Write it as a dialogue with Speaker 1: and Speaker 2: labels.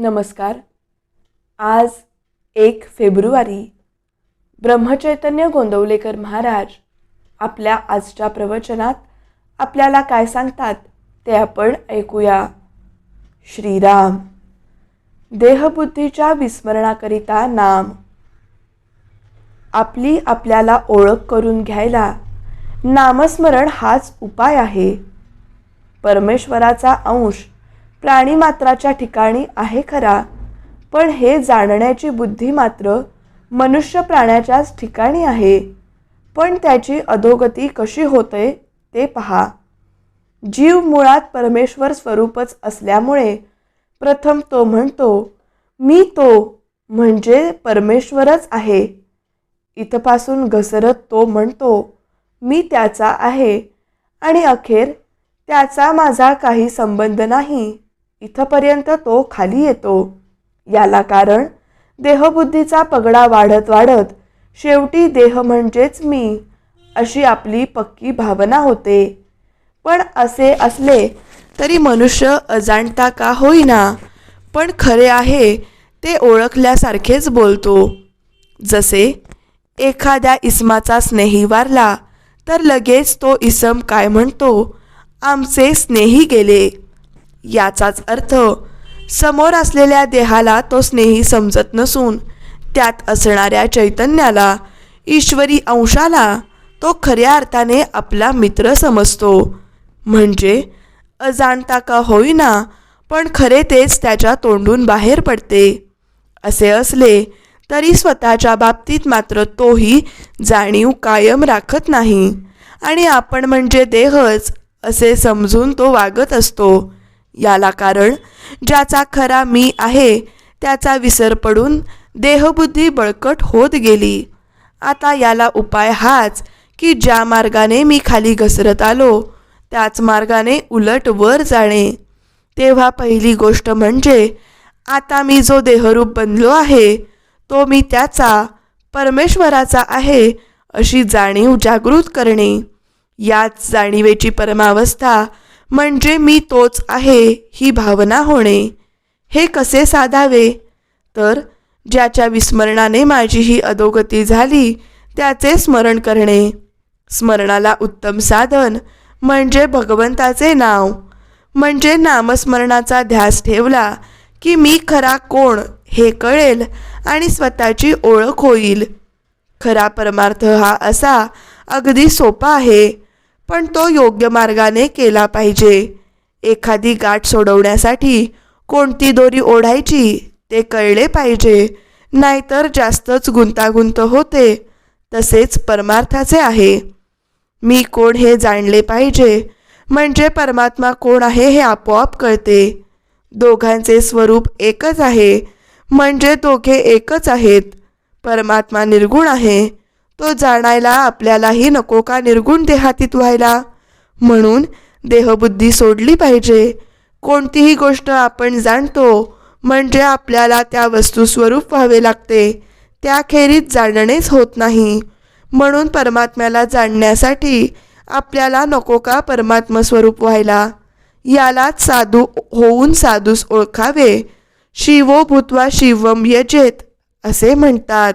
Speaker 1: नमस्कार. आज एक फेब्रुवारी ब्रह्मचैतन्य गोंदवलेकर महाराज आपल्या आजच्या प्रवचनात आपल्याला काय सांगतात ते आपण ऐकूया. श्रीराम देहबुद्धीच्या विस्मरणाकरिता नाम. आपली आपल्याला ओळख करून घ्यायला नामस्मरण हाच उपाय आहे. परमेश्वराचा अंश प्राणीमात्राच्या ठिकाणी आहे खरा. पण हे जाणण्याची बुद्धी मात्र मनुष्य प्राण्याच्याच ठिकाणी आहे. पण त्याची अधोगती कशी होते ते पहा. जीव मुळात परमेश्वर स्वरूपच असल्यामुळे प्रथम तो म्हणतो मी तो म्हणजे परमेश्वरच आहे. इथपासून घसरत तो म्हणतो मी त्याचा आहे आणि अखेर त्याचा माझा काही संबंध नाही. इथपर्यंत तो खाली येतो. याला कारण देहबुद्धीचा पगडा वाढत वाढत शेवटी देह म्हणजेच मी अशी आपली पक्की भावना होते. पण असे असले तरी मनुष्य अजाणता का होईना? पण खरे आहे ते ओळखल्यासारखेच बोलतो. जसे एखाद्या इसमाचा स्नेही वारला तर लगेच तो इसम काय म्हणतो? आमचे स्नेही गेले. याचाच अर्थ समोर असलेल्या देहाला तो स्नेही समजत नसून त्यात असणाऱ्या चैतन्याला ईश्वरी अंशाला तो खऱ्या अर्थाने आपला मित्र समजतो. म्हणजे अजाणता का होईना पण खरे तेच त्याच्या तोंडून बाहेर पडते. असे असले तरी स्वतःच्या बाबतीत मात्र तोही जाणीव कायम राखत नाही. आणि आपण म्हणजे देहच असे समजून तो वागत असतो. याला कारण ज्याचा खरा मी आहे त्याचा विसर पडून देहबुद्धी बळकट होत गेली. आता याला उपाय हाच की ज्या मार्गाने मी खाली घसरत आलो त्याच मार्गाने उलट वर जाणे. तेव्हा पहिली गोष्ट म्हणजे आता मी जो देहरूप बनलो आहे तो मी त्याचा परमेश्वराचा आहे अशी जाणीव जागृत करणे. याच जाणीवेची परमावस्था म्हणजे मी तोच आहे ही भावना होणे. हे कसे साधावे? तर ज्याच्या विस्मरणाने माझी ही अधोगती झाली त्याचे स्मरण करणे. स्मरणाला उत्तम साधन म्हणजे भगवंताचे नाव. म्हणजे नामस्मरणाचा ध्यास ठेवला की मी खरा कोण हे कळेल आणि स्वतःची ओळख होईल. खरा परमार्थ हा असा अगदी सोपा आहे. पण तो योग्य मार्गाने केला पाहिजे. एखादी गाठ सोडवण्यासाठी कोणती दोरी ओढायची ते कळले पाहिजे. नाहीतर जास्तच गुंतागुंत होते. तसेच परमार्थाचे आहे. मी कोण हे जाणले पाहिजे? म्हणजे परमात्मा कोण आहे हे आपोआप कळते. दोघांचे स्वरूप एकच आहे. म्हणजे दोघे एकच आहेत. परमात्मा निर्गुण आहे. तो जाणायला आपल्यालाही नको का निर्गुण देहातीत व्हायला? म्हणून देहबुद्धी सोडली पाहिजे. कोणतीही गोष्ट आपण जाणतो म्हणजे आपल्याला त्या वस्तू स्वरूप व्हावे लागते. त्याखेरीज जाणणेच होत नाही. म्हणून परमात्म्याला जाणण्यासाठी आपल्याला नको का परमात्मा स्वरूप व्हायला? यालाच साधू होऊन साधूस ओळखावे. शिवो भूत्वा शिवम यजेत असे म्हणतात.